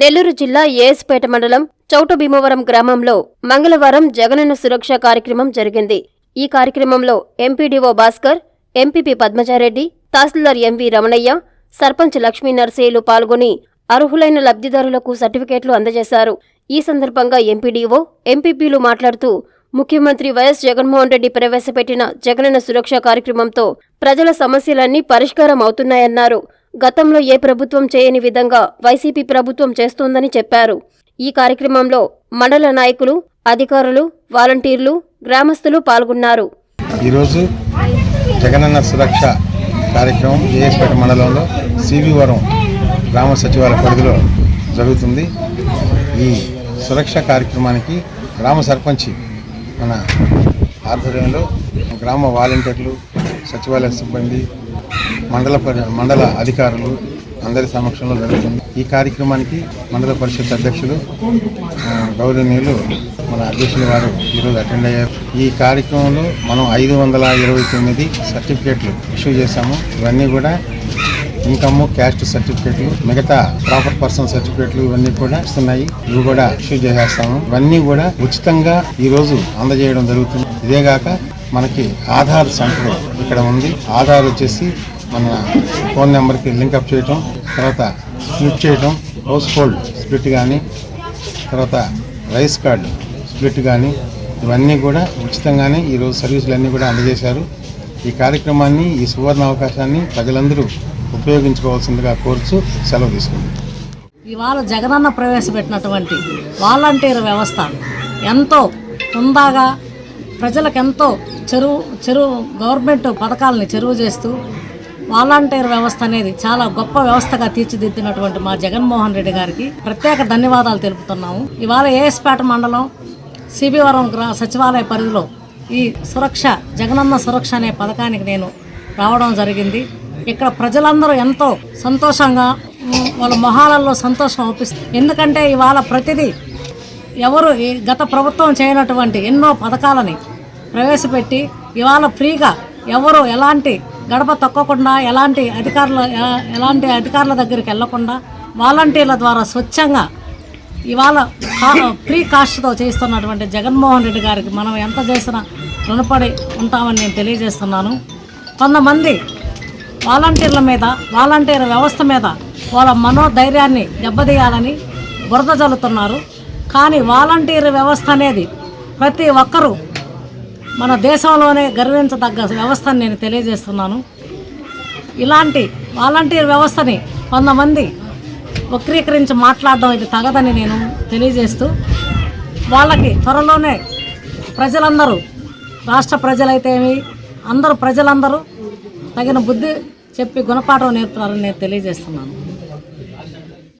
నెల్లూరు జిల్లా ఏఎస్పేట మండలం చౌట భీమవరం గ్రామంలో మంగళవారం జగనన్న సురక్ష కార్యక్రమం జరిగింది. ఈ కార్యక్రమంలో MPDO Bhaskar MPP Padmaja Reddy tahsildar MV Ramanaiah sarpanch Lakshmi నర్సయ్యలు పాల్గొని అర్హులైన లబ్ధిదారులకు సర్టిఫికేట్లు అందజేశారు. ఈ సందర్భంగా ఎంపీడీఓ ఎంపీపీలు మాట్లాడుతూ ముఖ్యమంత్రి వైఎస్ జగన్మోహన్ రెడ్డి ప్రవేశపెట్టిన జగనన్న సురక్ష కార్యక్రమంతో ప్రజల సమస్యలన్నీ పరిష్కారం అవుతున్నాయన్నారు గతంలో ఏ ప్రభుత్వం చేయని విధంగా వైసీపీ ప్రభుత్వం చేస్తోందని చెప్పారు. ఈ కార్యక్రమంలో మండల నాయకులు అధికారులు వాలంటీర్లు గ్రామస్తులు పాల్గొన్నారు. ఈరోజు జగనన్న సురక్ష కార్యక్రమం ఏఎస్పేట మండలంలో సివివరం గ్రామ సచివాలయ పరిధిలో జరుగుతుంది. ఈ సురక్ష కార్యక్రమానికి గ్రామ సర్పంచి మన ఆధ్వర్యంలో గ్రామ వాలంటీర్లు సచివాలయ సిబ్బంది మండల పరి మండల అధికారులు అందరి సమక్షంలో జరుగుతుంది. ఈ కార్యక్రమానికి మండల పరిషత్ అధ్యక్షులు గౌరవనీయులు మన అధ్యక్షుల వారు ఈరోజు అటెండ్ అయ్యారు. ఈ కార్యక్రమంలో మనం ఐదు వందల ఇరవై తొమ్మిది సర్టిఫికేట్లు ఇష్యూ చేశాము. ఇవన్నీ కూడా ఇన్కమ్ క్యాస్ట్ సర్టిఫికేట్లు మిగతా ప్రాపర్ పర్సన్ సర్టిఫికేట్లు ఇవన్నీ కూడా ఇస్తున్నాయి. ఇవి కూడా ఇష్యూ చేసేస్తాము. ఇవన్నీ కూడా ఉచితంగా ఈరోజు అందజేయడం జరుగుతుంది. ఇదేగాక మనకి ఆధార్ సెంటర్ ఇక్కడ ఉంది. ఆధార్ వచ్చేసి మన ఫోన్ నెంబర్కి లింకప్ చేయటం తర్వాత స్ప్లిట్ చేయటం హౌస్ హోల్డ్ స్ప్లిట్ కానీ తర్వాత రైస్ కార్డ్ స్ప్లిట్ కానీ ఇవన్నీ కూడా ఉచితంగానే ఈరోజు సర్వీసులు అన్నీ కూడా అందజేశారు. ఈ కార్యక్రమాన్ని ఈ సువర్ణ అవకాశాన్ని ప్రజలందరూ ఉపయోగించుకోవాల్సిందిగా కోరుచు సెలవు తీసుకుంది ఇవాళ జగనన్న ప్రవేశపెట్టినటువంటి వాలంటీర్ వ్యవస్థ ఎంతో హుందాగా ప్రజలకు ఎంతో చెరువు చెరువు గవర్నమెంట్ పథకాలని చెరువు చేస్తూ వాలంటీర్ వ్యవస్థ అనేది చాలా గొప్ప వ్యవస్థగా తీర్చిదిద్దినటువంటి మా జగన్మోహన్ రెడ్డి గారికి ప్రత్యేక ధన్యవాదాలు తెలుపుతున్నాము. ఇవాళ ఏఎస్పేట మండలం సిబివరం గ్రా సచివాలయ పరిధిలో ఈ సురక్ష జగనన్న సురక్ష అనే పథకానికి నేను రావడం జరిగింది. ఇక్కడ ప్రజలందరూ ఎంతో సంతోషంగా వాళ్ళ మొహాలలో సంతోషం అవుపిస్తుంది ఎందుకంటే ఇవాళ ప్రతిదీ ఎవరు ఈ గత ప్రభుత్వం చేయనటువంటి ఎన్నో పథకాలని ప్రవేశపెట్టి ఇవాళ ఫ్రీగా ఎవరు ఎలాంటి గడప తొక్కకుండా ఎలాంటి అధికారుల ఎలాంటి అధికారుల దగ్గరికి వెళ్ళకుండా వాలంటీర్ల ద్వారా స్వచ్ఛంగా ఇవాళ ఫ్రీ కాస్ట్తో చేస్తున్నటువంటి జగన్మోహన్ రెడ్డి గారికి మనం ఎంత చేసినా రుణపడి ఉంటామని నేను తెలియజేస్తున్నాను. కొంతమంది వాలంటీర్ల మీద వాలంటీర్ వ్యవస్థ మీద వాళ్ళ మనోధైర్యాన్ని దెబ్బతీయాలని బురద జల్లుతున్నారు కానీ వాలంటీర్ వ్యవస్థ అనేది ప్రతి ఒక్కరూ మన దేశంలోనే గర్వించదగ్గ వ్యవస్థని నేను తెలియజేస్తున్నాను. ఇలాంటి వాలంటీర్ వ్యవస్థని కొంతమంది వక్రీకరించి మాట్లాడడం ఇది తగదని నేను తెలియజేస్తూ వాళ్ళకి త్వరలోనే ప్రజలందరూ రాష్ట్ర ప్రజలైతేమి అందరూ ప్రజలందరూ తగిన బుద్ధి చెప్పి గుణపాఠం నేర్పుతారని నేను తెలియజేస్తున్నాను.